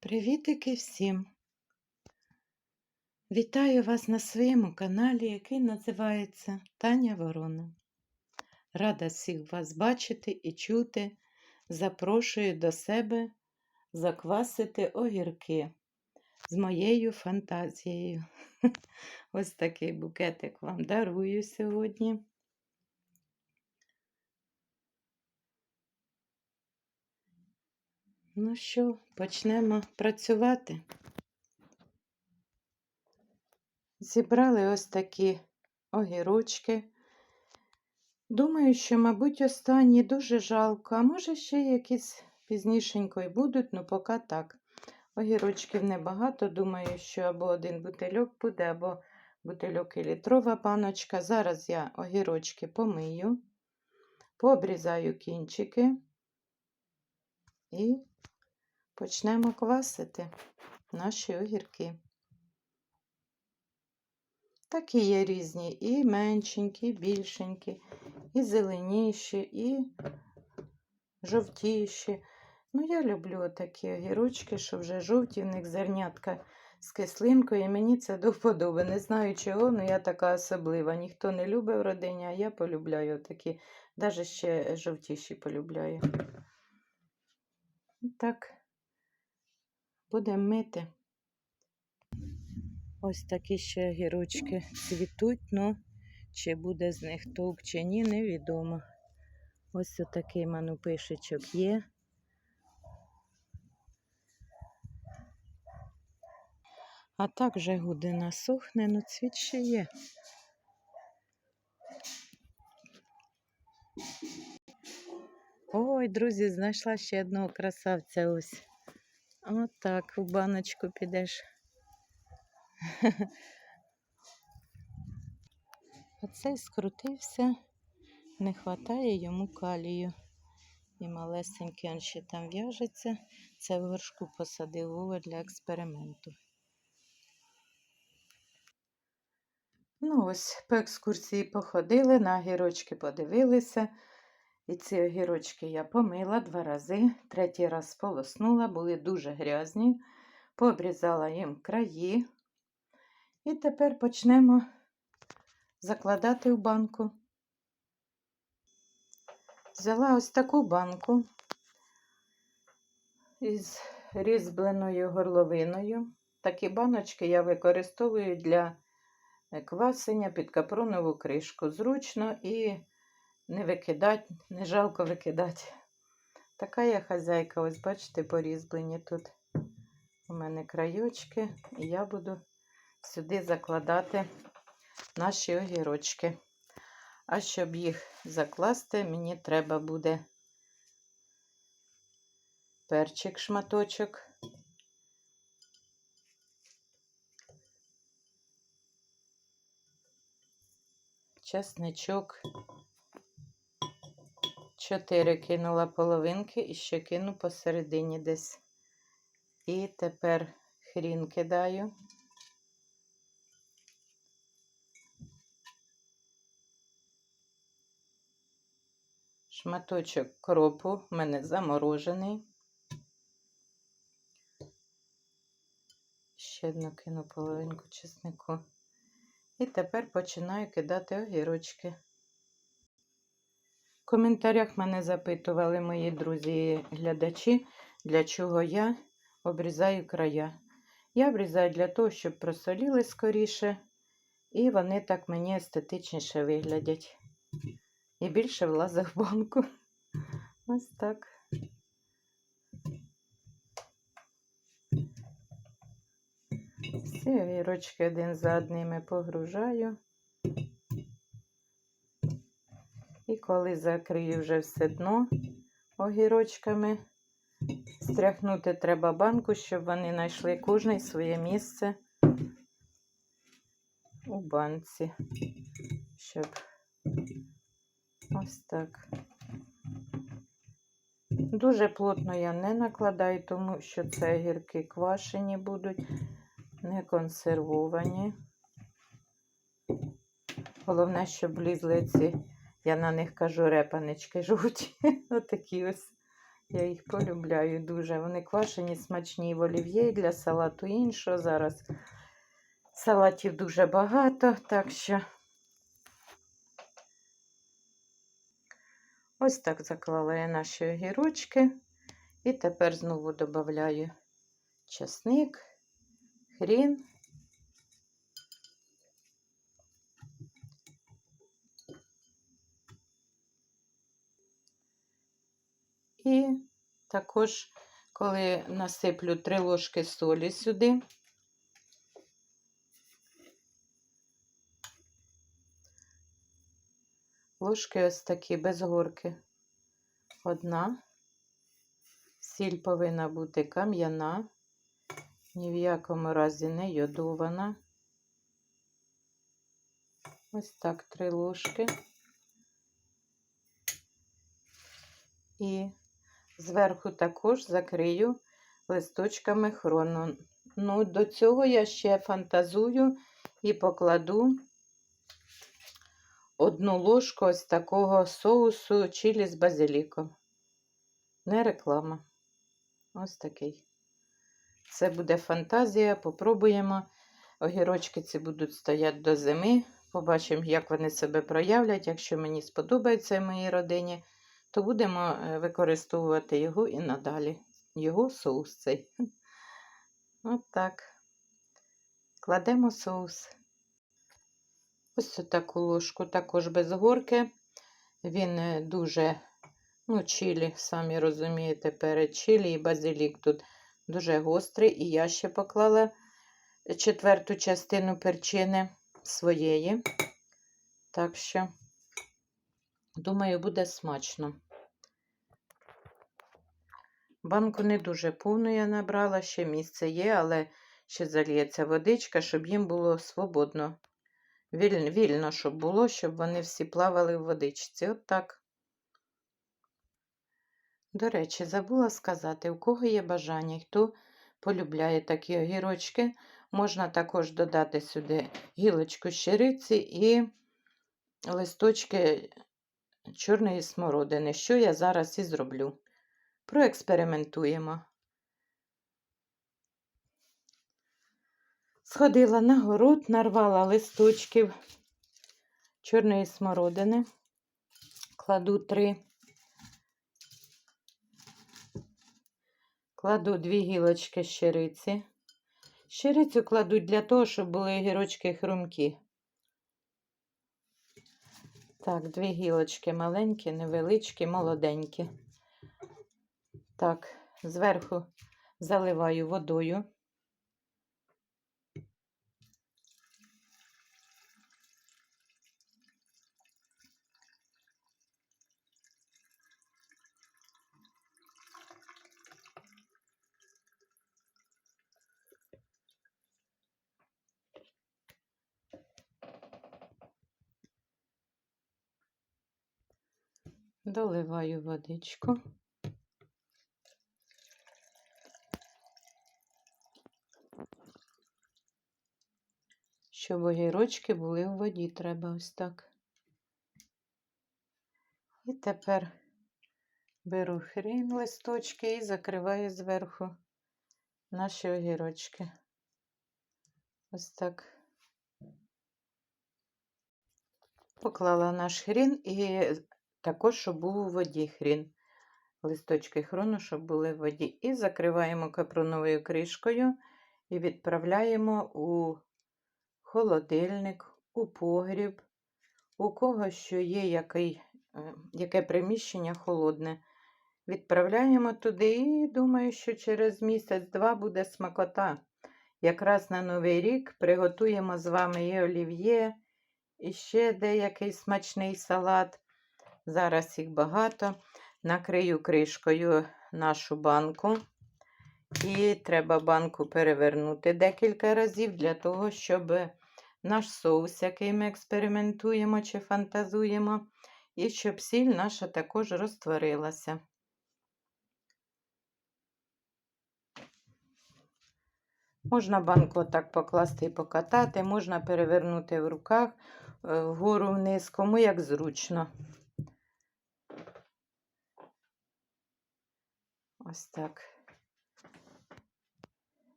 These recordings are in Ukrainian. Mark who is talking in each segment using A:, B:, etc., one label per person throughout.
A: Привітики всім! Вітаю вас на своєму каналі, який називається Таня Ворона. Рада всіх вас бачити і чути. Запрошую до себе заквасити огірки з моєю фантазією. Ось такий букетик вам дарую сьогодні. Ну що, почнемо працювати. Зібрали ось такі огірочки. Думаю, що, мабуть, останні дуже жалко, а може ще якісь пізнішенько й будуть, ну поки так. Огірочків небагато. Думаю, що або один бутильок буде, або бутильок і літрова баночка. Зараз я огірочки помию, пообрізаю кінчики і почнемо квасити наші огірки. Такі є різні, і меншенькі, і більшенькі, і зеленіші, і жовтіші. Ну, я люблю такі огірочки, що вже жовті, в них зернятка з кислинкою, і мені це до вподоби. Не знаю чого, але я така особлива. Ніхто не любить в родині, а я полюбляю такі, навіть ще жовтіші полюбляю. Так, будемо мити. Ось такі ще огірочки цвітуть, ну чи буде з них толк чи ні, невідомо. Ось отакий манупишечок є. А так вже гудина сохне, ну цвіт ще є. Ой, друзі, знайшла ще одного красавця ось. Отак в баночку підеш. Оцей скрутився, не вистачає йому калію. І малесенький він ще там в'яжеться. Це в горшку посадив Вова для експерименту. Ну, ось по екскурсії походили, на огірочки подивилися. І ці огірочки я помила два рази, третій раз полоснула, були дуже грязні, пообрізала їм краї. І тепер почнемо закладати в банку. Взяла ось таку банку із різьбленою горловиною. Такі баночки я використовую для квасення під капронову кришку. Зручно і не викидати, не жалко викидати. Така я хазяйка, ось бачите, порізблені тут. У мене крайочки, і я буду сюди закладати наші огірочки. А щоб їх закласти, мені треба буде перчик шматочок. Чесничок. Чотири кинула половинки і ще кину посередині десь. І тепер хрін кидаю. Шматочок кропу в мене заморожений. Ще одну кину половинку чеснику. І тепер починаю кидати огірочки. В коментарях мене запитували мої друзі-глядачі, для чого я обрізаю края. Я обрізаю для того, щоб просоліли скоріше, і вони так мені естетичніше виглядять. І більше влазить в банку. Ось так. Всі огірочки один за одними погружаю. І коли закрию вже все дно огірочками, стряхнути треба банку, щоб вони знайшли кожне своє місце у банці, щоб ось так. Дуже плотно я не накладаю, тому що це огірки квашені будуть, не консервовані. Головне, щоб влізли ці, я на них кажу, репанички жовті. Отакі ось Я їх полюбляю дуже. Вони квашені, смачні в олів'є для салату іншого. Зараз салатів дуже багато, так що ось так заклала я наші огірочки. І тепер знову додаю часник, хрін. І також, коли насиплю 3 ложки солі сюди, ложки ось такі без горки. Одна. Сіль повинна бути кам'яна, ні в якому разі не йодована. Ось так три ложки. І зверху також закрию листочками хрону. Ну, до цього я ще фантазую і покладу одну ложку ось такого соусу чилі з базиліком. Не реклама. Ось такий. Це буде фантазія. Попробуємо. Огірочки ці будуть стояти до зими. Побачимо, як вони себе проявлять. Якщо мені сподобається моїй родині, то будемо е, використовувати його і надалі. Його соус цей. От так. Кладемо соус. Ось таку ложку, також без горки. Він е, дуже, ну, чилі, самі розумієте, перед чилі і базилік тут дуже гострий. І я ще поклала четверту частину перчини своєї. Так що, думаю, буде смачно. Банку не дуже повну я набрала, ще місце є, але ще заліється водичка, щоб їм було свободно. Вільно, вільно, щоб було, щоб вони всі плавали в водичці. От так. До речі, забула сказати, у кого є бажання, хто полюбляє такі огірочки, можна також додати сюди гілочку щириці і листочки чорної смородини, що я зараз і зроблю. Проекспериментуємо. Сходила на город, нарвала листочків чорної смородини, кладу три, кладу дві гілочки щириці. Щирицю кладуть для того, щоб були гірочки хрумкі. Так, дві гілочки маленькі, невеличкі, молоденькі. Так, зверху заливаю водою. Доливаю водичку. Щоб огірочки були в воді, треба ось так. І тепер беру хрін листочки і закриваю зверху наші огірочки. Ось так. Поклала наш хрін і також, щоб був у воді хрін. Листочки хрону, щоб були в воді. І закриваємо капроновою кришкою і відправляємо у холодильник, у погріб, у кого що є який, е, яке приміщення холодне. Відправляємо туди і думаю, що через місяць-два буде смакота. Якраз на Новий рік приготуємо з вами і олів'є, і ще деякий смачний салат. Зараз їх багато. Накрию кришкою нашу банку. І треба банку перевернути декілька разів для того, щоб наш соус, який ми експериментуємо чи фантазуємо, і щоб сіль наша також розтворилася. Можна банку так покласти і покатати, можна перевернути в руках е, вгору вниз, кому як зручно. Ось так.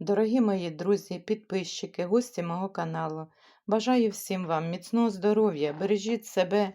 A: Дорогі мої друзі, підписчики, гості мого каналу. Бажаю всім вам міцного здоров'я, бережіть себе.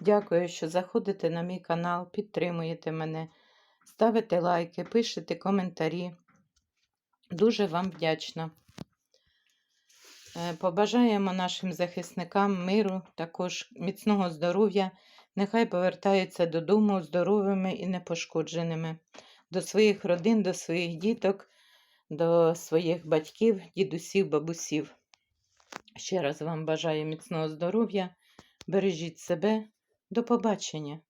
A: Дякую, що заходите на мій канал, підтримуєте мене, ставите лайки, пишете коментарі. Дуже вам вдячна. Е, Побажаємо нашим захисникам миру, також міцного здоров'я. Нехай повертаються додому здоровими і непошкодженими, до своїх родин, до своїх діток, до своїх батьків, дідусів, бабусів. Ще раз вам бажаю міцного здоров'я. Бережіть себе. До побачення!